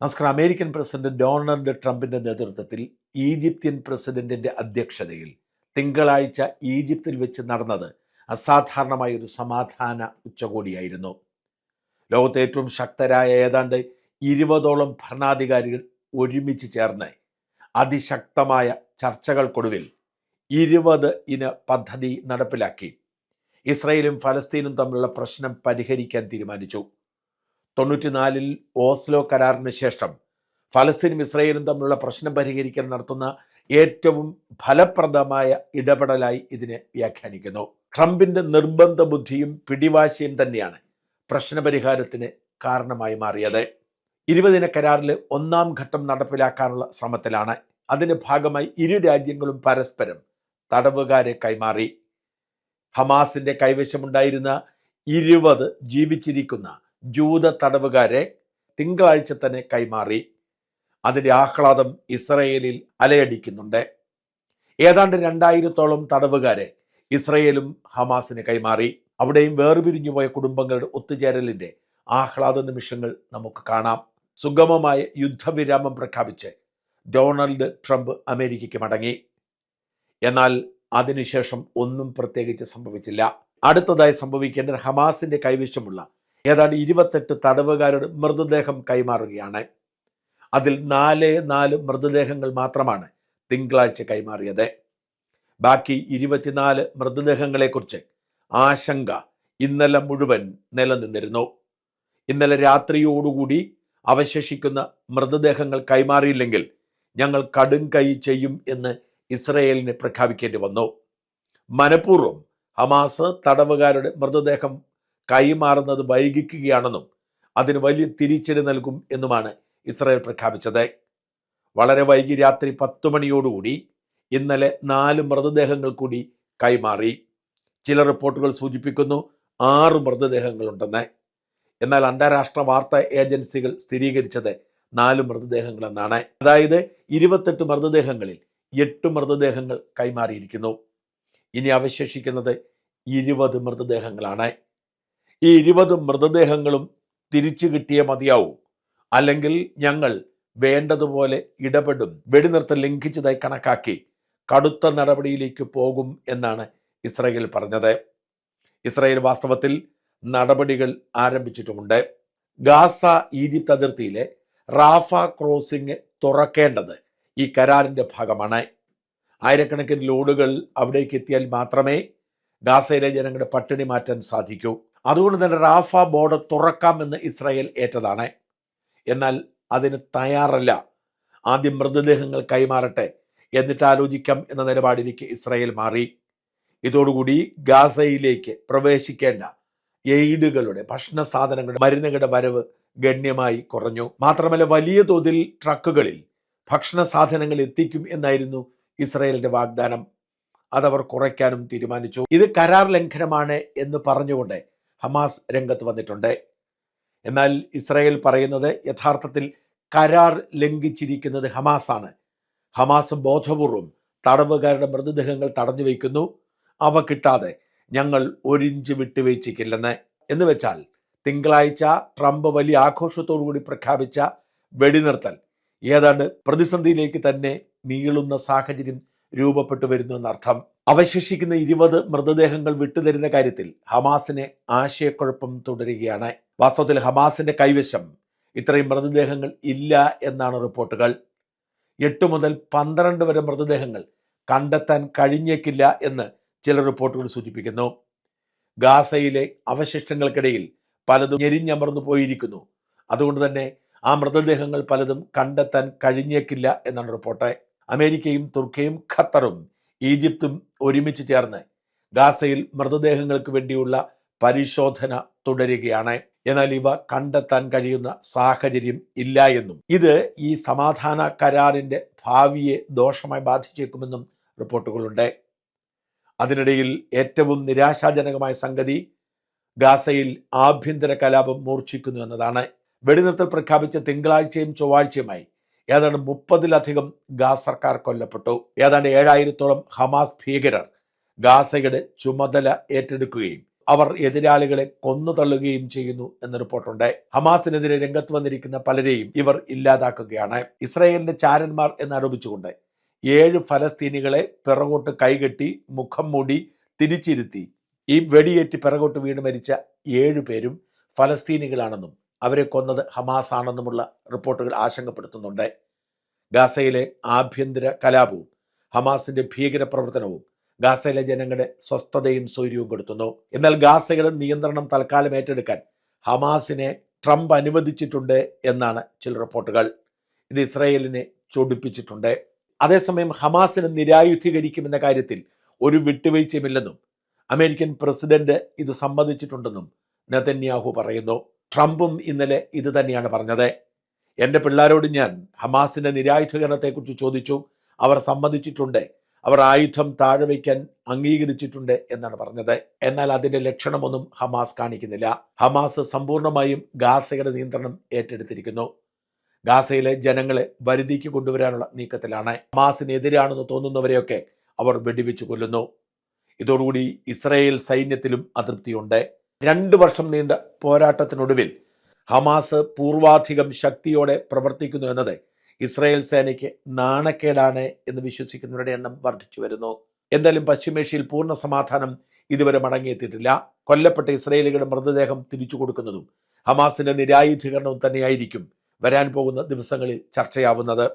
നമസ്കാരം. American president Donald ട്രംപിന്റെ നേതൃത്വത്തിൽ ഈജിപ്ത്യൻ പ്രസിഡന്റിന്റെ അധ്യക്ഷതയിൽ തിങ്കളാഴ്ച ഈജിപ്തിൽ വെച്ച് നടന്നത് അസാധാരണമായ ഒരു സമാധാന ഉച്ചകോടിയായിരുന്നു. ലോകത്തെ ഏറ്റവും ശക്തരായ ഏതാണ്ട് ഇരുപതോളം ഭരണാധികാരികൾ ഒരുമിച്ച് ചേർന്ന് അതിശക്തമായ ചർച്ചകൾക്കൊടുവിൽ ഇരുപത് ഇന പദ്ധതി നടപ്പിലാക്കി. ഇസ്രയേലും ഫലസ്തീനും തമ്മിലുള്ള പ്രശ്നം പരിഹരിക്കാൻ തീരുമാനിച്ചു. തൊണ്ണൂറ്റിനാലിൽ ഓസ്ലോ കരാറിന് ശേഷം ഫലസ്തീനും ഇസ്രയേലും തമ്മിലുള്ള പ്രശ്നം പരിഹരിക്കാൻ നടത്തുന്ന ഏറ്റവും ഫലപ്രദമായ ഇടപെടലായി ഇതിനെ വ്യാഖ്യാനിക്കുന്നു. ട്രംപിന്റെ നിർബന്ധ ബുദ്ധിയും പിടിവാശിയും തന്നെയാണ് പ്രശ്നപരിഹാരത്തിന് കാരണമായി മാറിയത്. ഇരുപതിന കരാറിൽ ഒന്നാം ഘട്ടം നടപ്പിലാക്കാനുള്ള ശ്രമത്തിലാണ്. അതിന്റെ ഭാഗമായി ഇരു രാജ്യങ്ങളും പരസ്പരം തടവുകാരെ കൈമാറി. ഹമാസിന്റെ കൈവശമുണ്ടായിരുന്ന ഇരുപത് ജീവിച്ചിരിക്കുന്ന ജൂത തടവുകാരെ തിങ്കളാഴ്ച തന്നെ കൈമാറി. അതിന്റെ ആഹ്ലാദം ഇസ്രയേലിൽ അലയടിക്കുന്നുണ്ട്. ഏതാണ്ട് രണ്ടായിരത്തോളം തടവുകാരെ ഇസ്രയേലും ഹമാസിന് കൈമാറി. അവിടെയും വേർപിരിഞ്ഞു പോയ കുടുംബങ്ങളുടെ ഒത്തുചേരലിന്റെ ആഹ്ലാദ നിമിഷങ്ങൾ നമുക്ക് കാണാം. സുഗമമായ യുദ്ധവിരാമം പ്രഖ്യാപിച്ച് ഡൊണാൾഡ് ട്രംപ് അമേരിക്കയ്ക്ക് മടങ്ങി. എന്നാൽ അതിനുശേഷം ഒന്നും പ്രത്യേകിച്ച് സംഭവിച്ചില്ല. അടുത്തതായി സംഭവിക്കേണ്ടത് ഹമാസിന്റെ കൈവശമുള്ള ഏതാണ്ട് ഇരുപത്തെട്ട് തടവുകാരുടെ മൃതദേഹം കൈമാറുകയാണ്. അതിൽ നാല് നാല് മൃതദേഹങ്ങൾ മാത്രമാണ് തിങ്കളാഴ്ച കൈമാറിയത്. ബാക്കി ഇരുപത്തിനാല് മൃതദേഹങ്ങളെക്കുറിച്ച് ആശങ്ക ഇന്നലെ മുഴുവൻ നിലനിന്നിരുന്നു. ഇന്നലെ രാത്രിയോടുകൂടി അവശേഷിക്കുന്ന മൃതദേഹങ്ങൾ കൈമാറിയില്ലെങ്കിൽ ഞങ്ങൾ കടും കൈ ചെയ്യും എന്ന് ഇസ്രയേലിന് പ്രഖ്യാപിക്കേണ്ടി വന്നു. മനഃപൂർവം ഹമാസ് തടവുകാരുടെ മൃതദേഹം കൈമാറുന്നത് വൈകിക്കുകയാണെന്നും അതിന് വലിയ തിരിച്ചടി നൽകും എന്നുമാണ് ഇസ്രായേൽ പ്രഖ്യാപിച്ചത്. വളരെ വൈകി രാത്രി പത്ത് മണിയോടുകൂടി ഇന്നലെ നാല് മൃതദേഹങ്ങൾ കൂടി കൈമാറി. ചില റിപ്പോർട്ടുകൾ സൂചിപ്പിക്കുന്നു ആറ് മൃതദേഹങ്ങളുണ്ടെന്ന്. എന്നാൽ അന്താരാഷ്ട്ര വാർത്താ ഏജൻസികൾ സ്ഥിരീകരിച്ചത് നാല് മൃതദേഹങ്ങളെന്നാണ്. അതായത് ഇരുപത്തെട്ട് മൃതദേഹങ്ങളിൽ എട്ട് മൃതദേഹങ്ങൾ കൈമാറിയിരിക്കുന്നു. ഇനി അവശേഷിക്കുന്നത് ഇരുപത് മൃതദേഹങ്ങളാണ്. ഈ ഇരുപത് മൃതദേഹങ്ങളും തിരിച്ചു കിട്ടിയേ മതിയാവൂ. അല്ലെങ്കിൽ ഞങ്ങൾ വേണ്ടതുപോലെ ഇടപെടും. വെടിനിർത്തൽ ലംഘിച്ചതായി കണക്കാക്കി കടുത്ത നടപടിയിലേക്ക് പോകും എന്നാണ് ഇസ്രയേൽ പറഞ്ഞത്. ഇസ്രയേൽ വാസ്തവത്തിൽ നടപടികൾ ആരംഭിച്ചിട്ടുമുണ്ട്. ഗാസ ഈജിപ്ത് അതിർത്തിയിലെ റാഫ ക്രോസിംഗ് തുറക്കേണ്ടത് ഈ കരാറിന്റെ ഭാഗമാണ്. ആയിരക്കണക്കിന് ലോഡുകൾ അവിടേക്ക് എത്തിയാൽ മാത്രമേ ഗാസയിലെ ജനങ്ങളുടെ പട്ടിണി മാറ്റാൻ സാധിക്കൂ. അതുകൊണ്ട് തന്നെ റാഫ ബോർഡർ തുറക്കാമെന്ന് ഇസ്രായേൽ ഏറ്റതാണ്. എന്നാൽ അതിന് തയ്യാറല്ല. ആദ്യം മൃതദേഹങ്ങൾ കൈമാറട്ടെ എന്നിട്ട് ആലോചിക്കാം എന്ന നിലപാടിലേക്ക് ഇസ്രായേൽ മാറി. ഇതോടുകൂടി ഗാസയിലേക്ക് പ്രവേശിക്കേണ്ട എയ്ഡുകളുടെ ഭക്ഷണ സാധനങ്ങളുടെ മരുന്നുകളുടെ വരവ് ഗണ്യമായി കുറഞ്ഞു. മാത്രമല്ല വലിയ തോതിൽ ട്രക്കുകളിൽ ഭക്ഷണ സാധനങ്ങൾ എത്തിക്കും എന്നായിരുന്നു ഇസ്രായേലിന്റെ വാഗ്ദാനം. അതവർ കുറയ്ക്കാനും തീരുമാനിച്ചു. ഇത് കരാർ ലംഘനമാണ് എന്ന് പറഞ്ഞുകൊണ്ട് ഹമാസ് രംഗത്ത് വന്നിട്ടുണ്ട്. എന്നാൽ ഇസ്രായേൽ പറയുന്നത് യഥാർത്ഥത്തിൽ കരാർ ലംഘിച്ചിരിക്കുന്നത് ഹമാസാണ്. ഹമാസ് ബോധപൂർവം തടവുകാരുടെ മൃതദേഹങ്ങൾ തടഞ്ഞു വയ്ക്കുന്നു. അവ കിട്ടാതെ ഞങ്ങൾ ഒരിഞ്ച് വിട്ടുവീഴ്ചയ്ക്കില്ലെന്ന്. എന്ന് വെച്ചാൽ തിങ്കളാഴ്ച ട്രംപ് വലിയ ആഘോഷത്തോടുകൂടി പ്രഖ്യാപിച്ച വെടിനിർത്തൽ. ഏതാണ്ട് പ്രതിസന്ധിയിലേക്ക് തന്നെ നീളുന്ന സാഹചര്യം രൂപപ്പെട്ടു വരുന്നു എന്നർത്ഥം. അവശേഷിക്കുന്ന ഇരുപത് മൃതദേഹങ്ങൾ വിട്ടുതരുന്ന കാര്യത്തിൽ ഹമാസിന് ആശയക്കുഴപ്പം തുടരുകയാണ്. വാസ്തവത്തിൽ ഹമാസിന്റെ കൈവശം ഇത്രയും മൃതദേഹങ്ങൾ ഇല്ല എന്നാണ് റിപ്പോർട്ടുകൾ. എട്ട് മുതൽ പന്ത്രണ്ട് വരെ മൃതദേഹങ്ങൾ കണ്ടെത്താൻ കഴിഞ്ഞേക്കില്ല എന്ന് ചില റിപ്പോർട്ടുകൾ സൂചിപ്പിക്കുന്നു. ഗാസയിലെ അവശിഷ്ടങ്ങൾക്കിടയിൽ പലതും ഞെരിഞ്ഞമർന്നു പോയിരിക്കുന്നു. അതുകൊണ്ട് തന്നെ ആ മൃതദേഹങ്ങൾ പലതും കണ്ടെത്താൻ കഴിഞ്ഞേക്കില്ല എന്നാണ് റിപ്പോർട്ട്. അമേരിക്കയും തുർക്കിയും ഖത്തറും ഈജിപ്തും ഒരുമിച്ച് ചേർന്ന് ഗാസയിൽ മൃതദേഹങ്ങൾക്ക് വേണ്ടിയുള്ള പരിശോധന തുടരുകയാണ്. എന്നാൽ ഇവ കണ്ടെത്താൻ കഴിയുന്ന സാഹചര്യം ഇല്ല എന്നും. ഇത് ഈ സമാധാന കരാറിന്റെ ഭാവിയെ ദോഷമായി ബാധിച്ചേക്കുമെന്നും റിപ്പോർട്ടുകളുണ്ട്. അതിനിടയിൽ ഏറ്റവും നിരാശാജനകമായ സംഗതി ഗാസയിൽ ആഭ്യന്തര കലാപം മൂർച്ഛിക്കുന്നു എന്നതാണ്. വെടിനിർത്തൽ പ്രഖ്യാപിച്ച തിങ്കളാഴ്ചയും ചൊവ്വാഴ്ചയുമായി ഏതാണ്ട് മുപ്പതിലധികം ഗാസർക്കാർ കൊല്ലപ്പെട്ടു. ഏതാണ്ട് ഏഴായിരത്തോളം ഹമാസ് ഭീകരർ ഗാസയുടെ ചുമതല ഏറ്റെടുക്കുകയും അവർ എതിരാളികളെ കൊന്നു തള്ളുകയും ചെയ്യുന്നു എന്ന റിപ്പോർട്ടുണ്ട്. ഹമാസിനെതിരെ രംഗത്ത് വന്നിരിക്കുന്ന പലരെയും ഇവർ ഇല്ലാതാക്കുകയാണ്. ഇസ്രായേലിന്റെ ചാരന്മാർ എന്നാരോപിച്ചുകൊണ്ട് ഏഴ് ഫലസ്തീനികളെ പിറകോട്ട് കൈകെട്ടി മുഖം മൂടി തിരിച്ചിരുത്തി. ഈ വെടിയേറ്റ് പിറകോട്ട് വീണ് മരിച്ച ഏഴു പേരും ഫലസ്തീനികളാണെന്നും അവരെ കൊന്നത് ഹമാസ് ആണെന്നുമുള്ള റിപ്പോർട്ടുകൾ ആശങ്കപ്പെടുത്തുന്നുണ്ട്. ഗാസയിലെ ആഭ്യന്തര കലാപവും ഹമാസിന്റെ ഭീകര പ്രവർത്തനവും ഗാസയിലെ ജനങ്ങളുടെ സ്വസ്ഥതയും സൗര്യവും കൊടുത്തുന്നു. എന്നാൽ ഗാസയുടെ നിയന്ത്രണം തൽക്കാലം ഏറ്റെടുക്കാൻ ഹമാസിനെ ട്രംപ് അനുവദിച്ചിട്ടുണ്ട് എന്നാണ് ചില റിപ്പോർട്ടുകൾ. ഇത് ഇസ്രായേലിനെ ചൊടിപ്പിച്ചിട്ടുണ്ട്. അതേസമയം ഹമാസിനെ നിരായുധീകരിക്കുമെന്ന കാര്യത്തിൽ ഒരു വിട്ടുവീഴ്ചയുമില്ലെന്നും അമേരിക്കൻ പ്രസിഡന്റ് ഇത് സമ്മതിച്ചിട്ടുണ്ടെന്നും നെതന്യാഹു പറയുന്നു. ട്രംപും ഇന്നലെ ഇത് തന്നെയാണ് പറഞ്ഞത്. എന്റെ പിള്ളേരോട് ഞാൻ ഹമാസിന്റെ നിരായുധീകരണത്തെക്കുറിച്ച് ചോദിച്ചു. അവർ സമ്മതിച്ചിട്ടുണ്ട്. അവർ ആയുധം താഴെ വയ്ക്കാൻ അംഗീകരിച്ചിട്ടുണ്ട് എന്നാണ് പറഞ്ഞത്. എന്നാൽ അതിന്റെ ലക്ഷണമൊന്നും ഹമാസ് കാണിക്കുന്നില്ല. ഹമാസ് സമ്പൂർണമായും ഗാസയുടെ നിയന്ത്രണം ഏറ്റെടുത്തിരിക്കുന്നു. ഗാസയിലെ ജനങ്ങളെ വരുതിക്ക് കൊണ്ടുവരാനുള്ള നീക്കത്തിലാണ്. ഹമാസിനെതിരാണെന്ന് തോന്നുന്നവരെയൊക്കെ അവർ വെടിവെച്ചു കൊല്ലുന്നു. ഇതോടുകൂടി ഇസ്രയേൽ സൈന്യത്തിലും അതൃപ്തിയുണ്ട്. രണ്ട് വർഷം നീണ്ട പോരാട്ടത്തിനൊടുവിൽ ഹമാസ് പൂർവാധികം ശക്തിയോടെ പ്രവർത്തിക്കുന്നു എന്നത് ഇസ്രായേൽ സേനയ്ക്ക് നാണക്കേടാണ് എന്ന് വിശ്വസിക്കുന്നവരുടെ എണ്ണം വർദ്ധിച്ചു വരുന്നു. എന്തായാലും പശ്ചിമേഷ്യയിൽ പൂർണ സമാധാനം ഇതുവരെ മടങ്ങിയെത്തിയിട്ടില്ല. കൊല്ലപ്പെട്ട ഇസ്രായേലികളുടെ മൃതദേഹം തിരിച്ചു കൊടുക്കുന്നതും ഹമാസിന്റെ നിരായുധീകരണവും തന്നെയായിരിക്കും വരാൻ പോകുന്ന ദിവസങ്ങളിൽ ചർച്ചയാവുന്നത്.